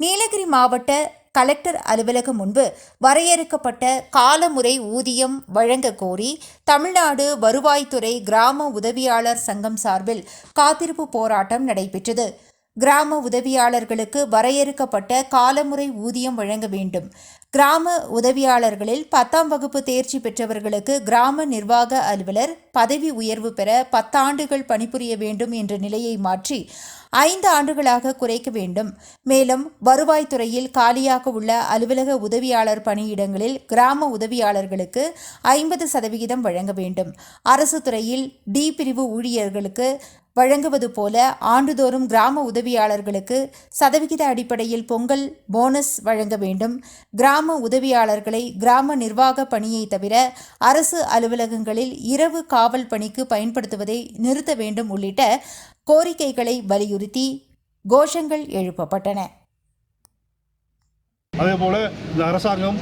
நீலகிரி மாவட்ட கலெக்டர் அலுவலகம் முன்பு வரையறுக்கப்பட்ட காலமுறை ஊதியம் வழங்க கோரி தமிழ்நாடு வருவாய்த்துறை கிராம உதவியாளர் சங்கம் சார்பில் காத்திருப்பு போராட்டம் நடைபெற்றது. கிராம உதவியாளர்களுக்கு வரையறுக்கப்பட்ட காலமுறை ஊதியம் வழங்க வேண்டும். கிராம உதவியாளர்களில் பத்தாம் வகுப்பு தேர்ச்சி பெற்றவர்களுக்கு கிராம நிர்வாக அலுவலர் பதவி உயர்வு பெற பத்தாண்டுகள் பணிபுரிய வேண்டும் என்ற நிலையை மாற்றி ஐந்து ஆண்டுகளாக குறைக்க வேண்டும். மேலும் வருவாய்த்துறையில் காலியாக உள்ள அலுவலக உதவியாளர் பணியிடங்களில் கிராம உதவியாளர்களுக்கு ஐம்பது சதவிகிதம் வழங்க வேண்டும். அரசு துறையில் டி பிரிவு ஊழியர்களுக்கு வழங்குவது போல ஆண்டுதோறும் கிராம உதவியாளர்களுக்கு சதவிகித அடிப்படையில் பொங்கல் போனஸ் வழங்க வேண்டும். கிராம உதவியாளர்களை கிராம நிர்வாக பணியை தவிர அரசு அலுவலகங்களில் இரவு காவல் பணிக்கு பயன்படுத்துவதை நிறுத்த வேண்டும் உள்ளிட்ட கோரிக்கைகளை வலியுறுத்தி கோஷங்கள் எழுப்பப்பட்டன. அதேபோல இந்த அரசாங்கம்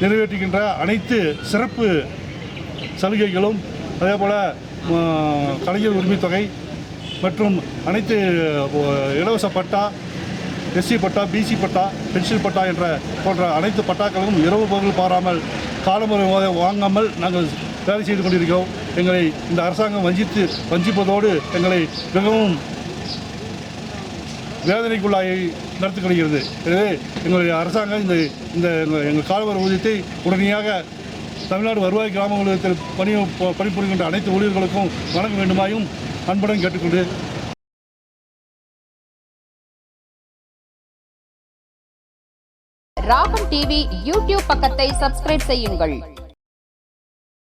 நிறைவேற்றுகின்ற அனைத்து சிறப்பு சலுகைகளும் அதேபோல கலைஞர் உரிமைத் தொகை மற்றும் அனைத்து இலவச பட்டா எஸ்சி பட்டா பிசி பட்டா பென்ஷன் பட்டா என்ற போன்ற அனைத்து பட்டாக்களும் இரவு பகல் பாராமல் காலமுறை வாங்காமல் நாங்கள் வேலை செய்து கொண்டிருக்கிறோம். எங்களை இந்த அரசாங்கம் வஞ்சித்து வஞ்சிப்பதோடு எங்களை மிகவும் வேதனைக்குள்ளாகி நடத்தப்படுகிறது எனவே எங்களுடைய அரசாங்கம் இந்த இந்த எங்கள் எங்கள் காலவர ஊதியத்தை உடனடியாக தமிழ்நாடு வருவாய் கிராம ஊழியத்தில் பணி பணிபுரிகின்ற அனைத்து ஊழியர்களுக்கும் வழங்க வேண்டுமாயும் அன்புடன் கேட்டுக்கொண்டு ராகம் டிவி யூடியூப் பக்கத்தை சப்ஸ்கிரைப் செய்யுங்கள்.